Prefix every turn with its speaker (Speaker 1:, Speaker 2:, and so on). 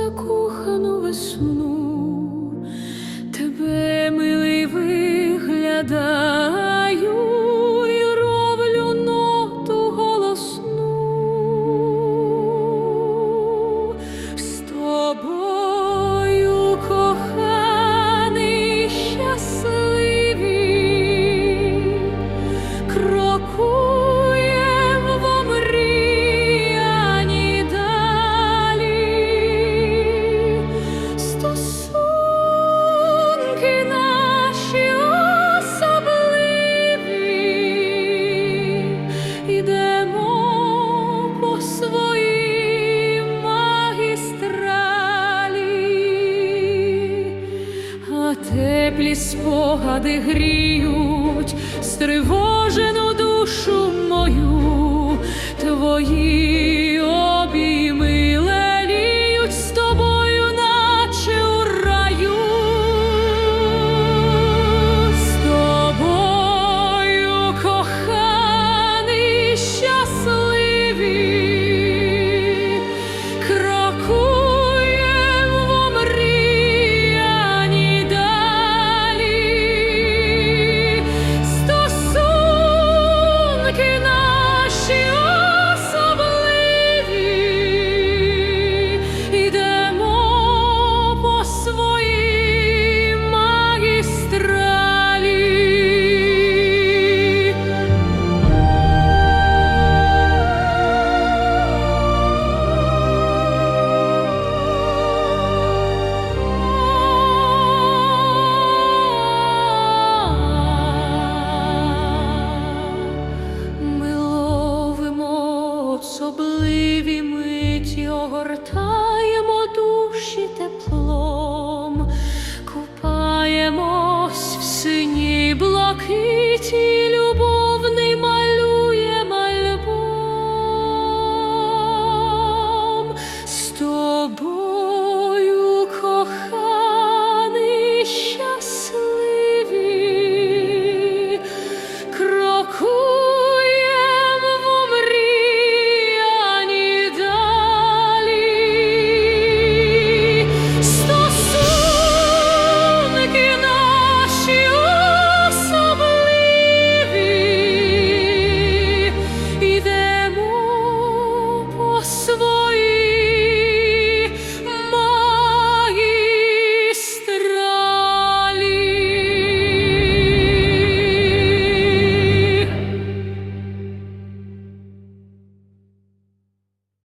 Speaker 1: закохану весну. Теплі спогади гріють стривожену душу мою, твої світі огортаємо душі.